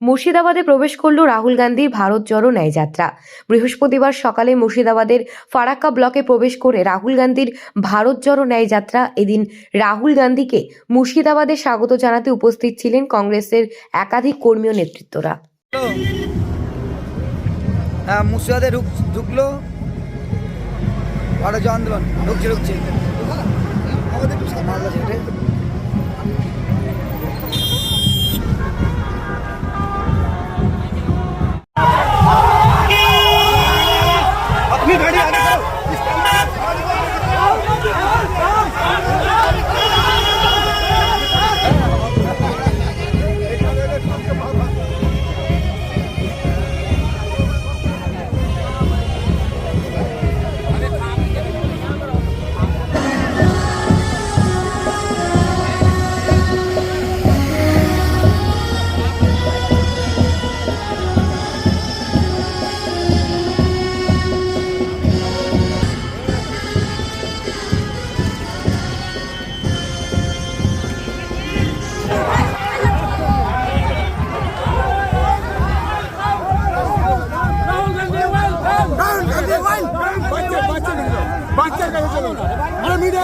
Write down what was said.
মুর্শিদাবাদে প্রবেশ করল রাহুল গান্ধীর ভারত জড়ো ন্যায় যাত্রা বৃহস্পতিবার সকালে মুর্শিদাবাদের ফারাক্কা ব্লকে প্রবেশ করে রাহুল গান্ধীর ভারত জড়ো ন্যায় যাত্রা এদিন রাহুল গান্ধীকে মুর্শিদাবাদে স্বাগত জানাতে উপস্থিত ছিলেন কংগ্রেসের একাধিক কর্মী ও নেতৃত্বরা। হ্যাঁ মুর্শিদাবাদে ঢুকলো।